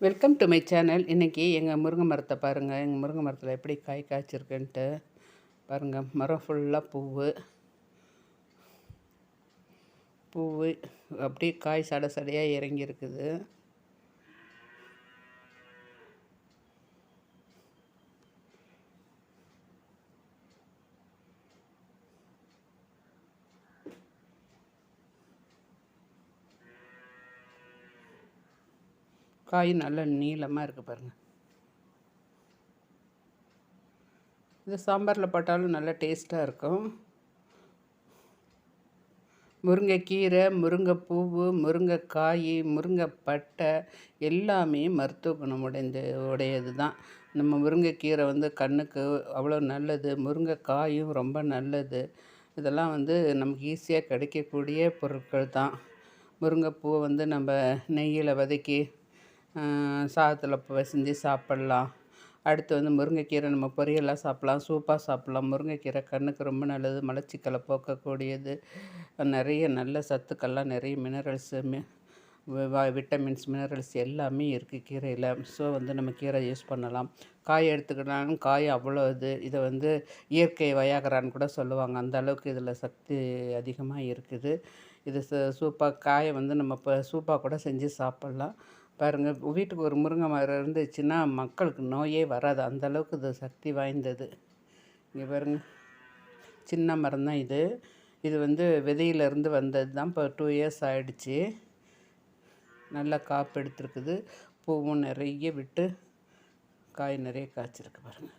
Welcome to my channel இன்றைக்கி எங்கள் முருங்கை மரத்தை பாருங்கள் எங்கள் முருங்கை மரத்தில் எப்படி காய் காய்ச்சிருக்குன்ட்டு பாருங்கள் மரம் ஃபுல்லாக பூவு. பூவு அப்படியே காய் சட சடையாக இறங்கி காய் நல்ல நீளமாக இருக்குது பாருங்கள் இது சாம்பாரில் போட்டாலும் நல்லா டேஸ்ட்டாக இருக்கும். முருங்கைக்கீரை முருங்கைப்பூவு முருங்கைக்காய் முருங்கைப்பட்டை எல்லாமே மருத்துவ குணமுடைந்த உடையது தான் நம்ம முருங்கைக்கீரை வந்து கண்ணுக்கு அவ்வளோ நல்லது முருங்கைக்காயும் ரொம்ப நல்லது. இதெல்லாம் வந்து நமக்கு ஈஸியாக கிடைக்கக்கூடிய பொருட்கள் தான் முருங்கைப்பூவை வந்து நம்ம நெய்யில் வதக்கி சாதத்தில் செஞ்சு சாப்பிட்லாம். அடுத்து வந்து முருங்கைக்கீரை நம்ம பொரியலாக சாப்பிட்லாம் சூப்பாக சாப்பிட்லாம். முருங்கைக்கீரை கண்ணுக்கு ரொம்ப நல்லது மலச்சிக்கலை போக்கக்கூடியது. நிறைய நல்ல சத்துக்கள்லாம் நிறைய மினரல்ஸு விட்டமின்ஸ் மினரல்ஸ் எல்லாமே இருக்குது கீரையில். ஸோ வந்து நம்ம கீரை யூஸ் பண்ணலாம். காய் எடுத்துக்கிட்டாலும் காய் அவ்வளோ இது. இதை வந்து இயற்கை வயாகரான்னு கூட சொல்லுவாங்க. அந்த அளவுக்கு இதில் சக்தி அதிகமாக இருக்குது. இது சூப்பாக காயை வந்து நம்ம இப்போ சூப்பாக கூட செஞ்சு சாப்பிட்லாம். பாருங்கள் வீட்டுக்கு ஒரு முருங்கை மரம் இருந்துச்சுன்னா மக்களுக்கு நோயே வராது. அந்தளவுக்கு இது சக்தி வாய்ந்தது. இங்கே பாருங்கள் சின்ன மரம் தான் இது. இது வந்து விதையிலேருந்து வந்தது தான். இப்போ டூ இயர்ஸ் ஆகிடுச்சி நல்லா காப்பு எடுத்துருக்குது. பூவும் நிறைய விட்டு காய் நிறைய காய்ச்சிருக்கு பாருங்கள்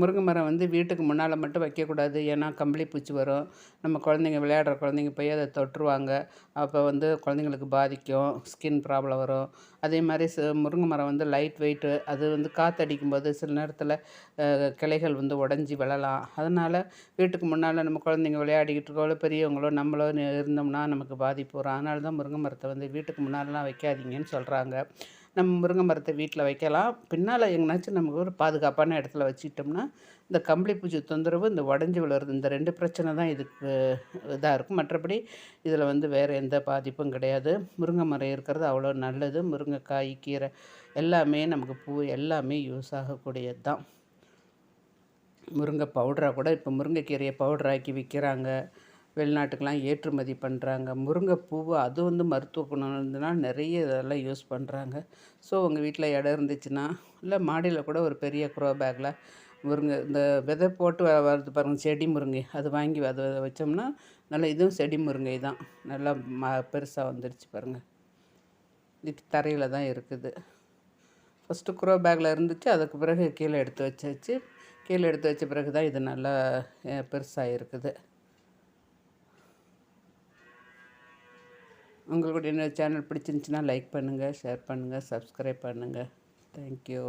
முருங்கை மரம் வந்து வீட்டுக்கு முன்னால் மட்டும் வைக்கக்கூடாது. ஏன்னா கம்பளி பூச்சி வரும். நம்ம குழந்தைங்க விளையாடுற குழந்தைங்க போய் அதை தொட்டுருவாங்க. அப்போ வந்து குழந்தைங்களுக்கு பாதிக்கும். ஸ்கின் ப்ராப்ளம் வரும். அதே மாதிரி ச முருங்கை மரம் வந்து லைட் வெயிட்டு அது வந்து காற்றடிக்கும் போது சில நேரத்தில் கிளைகள் வந்து உடஞ்சி விழலாம். அதனால் வீட்டுக்கு முன்னால் நம்ம குழந்தைங்க விளையாடிக்கிட்டு இருக்கோ பெரியவங்களோ நம்மளோ இருந்தோம்னா நமக்கு பாதிப்பு வரும். அதனால தான் முருங்கை மரத்தை வந்து வீட்டுக்கு முன்னாலலாம் வைக்காதீங்கன்னு சொல்கிறாங்க நம்ம முருங்கை மரத்தை வீட்டில் வைக்கலாம். பின்னால் எங்கேனாச்சும் நமக்கு ஒரு பாதுகாப்பான இடத்துல வச்சுக்கிட்டோம்னா இந்த கம்பளி பூச்சி தொந்தரவு இந்த உடஞ்சி விழுறது இந்த ரெண்டு பிரச்சனை தான் இதுக்கு இதாக இருக்கும். மற்றபடி இதில் வந்து வேறு எந்த பாதிப்பும் கிடையாது. முருங்கை மரம் இருக்கிறது அவ்வளோ நல்லது. முருங்கைக்காய் கீரை எல்லாமே நமக்கு பூ எல்லாமே யூஸ் ஆகக்கூடியது தான். முருங்கை பவுடராக கூட இப்போ முருங்கைக்கீரையை பவுடராக்கி விற்கிறாங்க வெளிநாட்டுக்கெலாம் ஏற்றுமதி பண்ணுறாங்க. முருங்கைப்பூவு அது வந்து மருத்துவ குணம் இருந்ததுன்னா நிறைய இதெல்லாம் யூஸ் பண்ணுறாங்க. ஸோ உங்கள் வீட்டில் இடம் இருந்துச்சுன்னா இல்லை மாடியில் கூட ஒரு பெரிய குரோ பேக்கில் முருங்கை இந்த விதை போட்டு வரது பாருங்கள் செடி முருங்கை அது வாங்கி அதை வச்சோம்னா நல்லா இதுவும் செடி முருங்கை தான். நல்லா ம பெருசாக வந்துடுச்சு பாருங்கள் இது தரையில் தான் இருக்குது. ஃபஸ்ட்டு க்ரோ பேக்கில் இருந்துச்சு அதுக்கு பிறகு கீழே எடுத்து வச்சாச்சு. கீழே எடுத்து வச்ச பிறகு தான் இது நல்லா பெருசாக இருக்குது. உங்களுடைய சேனல் பிடிச்சிருந்துச்சின்னா லைக் பண்ணுங்கள் ஷேர் பண்ணுங்கள் சப்ஸ்கிரைப் பண்ணுங்கள் தேங்க்யூ